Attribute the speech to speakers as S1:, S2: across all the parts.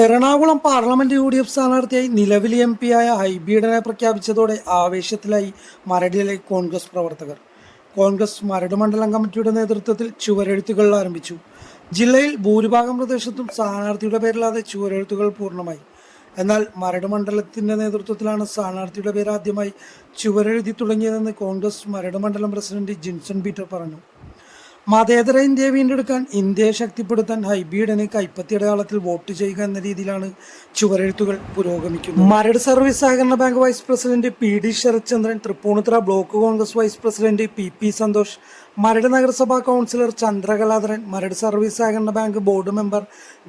S1: Ernakulam parliament U D F സ്ഥാനാർത്ഥിയായി നിലവിലെ M ആയ ഹൈബീഡനെ പ്രഖ്യാപിച്ചതോടെ ആവേശത്തിലായി മരടിലെ കോൺഗ്രസ് പ്രവർത്തകർ. കോൺഗ്രസ് മരട് മണ്ഡലം കമ്മിറ്റിയുടെ നേതൃത്വത്തിൽ ചുവരെഴുത്തുകൾ ആരംഭിച്ചു. ജില്ലയിൽ ഭൂരിഭാഗം പ്രദേശത്തും സ്ഥാനാർത്ഥിയുടെ പേരില്ലാതെ ചുവരെഴുത്തുകൾ പൂർണമായി. എന്നാൽ മരട് മണ്ഡലത്തിന്റെ നേതൃത്വത്തിലാണ് സ്ഥാനാർത്ഥിയുടെ പേര് ആദ്യമായി ചുവരെഴുതി തുടങ്ങിയതെന്ന് കോൺഗ്രസ് മരട് മണ്ഡലം പ്രസിഡന്റ് ജിൻസൺ പീറ്റർ പറഞ്ഞു. മതേതര ഇന്ത്യയെ വീണ്ടെടുക്കാൻ ഇന്ത്യയെ ശക്തിപ്പെടുത്താൻ ഹൈബീഡന് കൈപ്പത്തി അടയാളത്തിൽ വോട്ട് ചെയ്യുക എന്ന രീതിയിലാണ് ചുവരെഴുത്തുകൾ പുരോഗമിക്കുന്നത്. മരട് സർവീസ് സഹകരണ bank vice president P D Sarathchandran Thrippunithura block Congress vice president P P Santhosh Maradu നഗരസഭാ കൗൺസിലർ ചന്ദ്രകലാധരൻ മരട് സർവീസ് സഹകരണ bank board member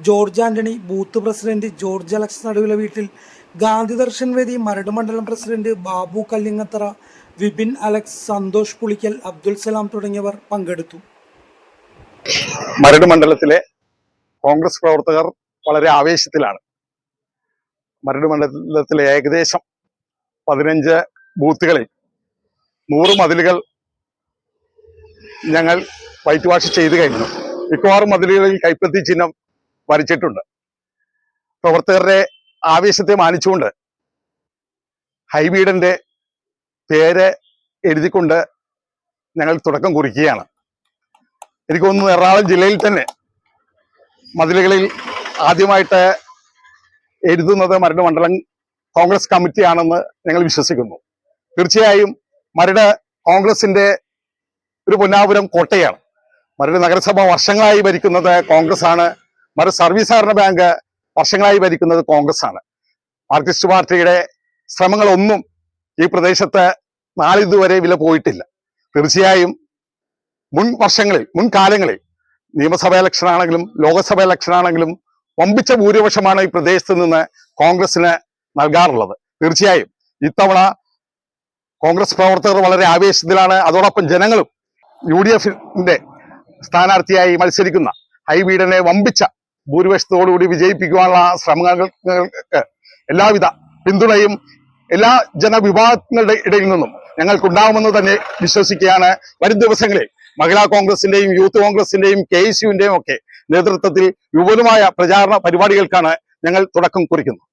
S1: George Antony booth president George Alex നടുവിലെ വീട്ടിൽ ഗാന്ധി ദർശൻ വേദി മരട് മണ്ഡലം പ്രസിഡന്റ് ബാബു കല്ലിങ്ങത്തറ വിപിൻ അലക്സ് സന്തോഷ് പുളിക്കൽ അബ്ദുൽ സലാം തുടങ്ങിയവർ പങ്കെടുത്തു.
S2: മരട് മണ്ഡലത്തിലെ കോൺഗ്രസ് പ്രവർത്തകർ വളരെ ആവേശത്തിലാണ്. മരട് മണ്ഡലത്തിലെ ഏകദേശം പതിനഞ്ച് ബൂത്തുകളിൽ നൂറ് മതിലുകൾ ഞങ്ങൾ വൈറ്റ് വാഷ് ചെയ്തു കഴിഞ്ഞു. മിക്കവാറും മതിലുകളിൽ കൈപ്പത്തി ചിഹ്നം വരച്ചിട്ടുണ്ട്. പ്രവർത്തകരുടെ ആവേശത്തെ മാനിച്ചുകൊണ്ട് ഹൈബീഡന്റെ പേര് എഴുതിക്കൊണ്ട് ഞങ്ങൾ തുടക്കം കുറിക്കുകയാണ്. എനിക്ക് തോന്നുന്നു എറണാകുളം ജില്ലയിൽ തന്നെ മതിലുകളിൽ ആദ്യമായിട്ട് എഴുതുന്നത് മരട് മണ്ഡലം കോൺഗ്രസ് കമ്മിറ്റിയാണെന്ന് ഞങ്ങൾ വിശ്വസിക്കുന്നു. തീർച്ചയായും മരട് കോൺഗ്രസിന്റെ ഒരു പൊന്നാപുരം കോട്ടയാണ്. മരട് നഗരസഭ വർഷങ്ങളായി ഭരിക്കുന്നത് കോൺഗ്രസ് ആണ് മരട് സർവീസ് സഹകരണ ബാങ്ക് വർഷങ്ങളായി ഭരിക്കുന്നത് കോൺഗ്രസ് ആണ് മാർക്സിസ്റ്റ് പാർട്ടിയുടെ ശ്രമങ്ങളൊന്നും ഈ പ്രദേശത്ത് നാളിതുവരെ വില പോയിട്ടില്ല. തീർച്ചയായും മുൻ വർഷങ്ങളിൽ മുൻകാലങ്ങളിൽ നിയമസഭ ഇലക്ഷൻ ആണെങ്കിലും ലോകസഭ ഇലക്ഷൻ ആണെങ്കിലും വമ്പിച്ച ഭൂരിപക്ഷമാണ് ഈ പ്രദേശത്ത് നിന്ന് കോൺഗ്രസിന് നൽകാറുള്ളത്. തീർച്ചയായും ഇത്തവണ കോൺഗ്രസ് പ്രവർത്തകർ വളരെ ആവേശത്തിലാണ്. അതോടൊപ്പം ജനങ്ങളും യു ഡി എഫിന്റെ സ്ഥാനാർത്ഥിയായി മത്സരിക്കുന്ന ഹൈബീഡനെ വമ്പിച്ച ഭൂരിപക്ഷത്തോടുകൂടി വിജയിപ്പിക്കുവാനുള്ള ശ്രമങ്ങൾക്ക് എല്ലാവിധ പിന്തുണയും എല്ലാ ജനവിഭാഗങ്ങളുടെ ഇടയിൽ നിന്നും ഞങ്ങൾക്കുണ്ടാവുമെന്ന് തന്നെ വിശ്വസിക്കുകയാണ്. വരും ദിവസങ്ങളിൽ മഹിളാ കോൺഗ്രസിന്റെയും യൂത്ത് കോൺഗ്രസിന്റെയും കെ എസ് ഒക്കെ നേതൃത്വത്തിൽ വിപുലമായ പ്രചാരണ പരിപാടികൾക്കാണ് ഞങ്ങൾ തുടക്കം കുറിക്കുന്നത്.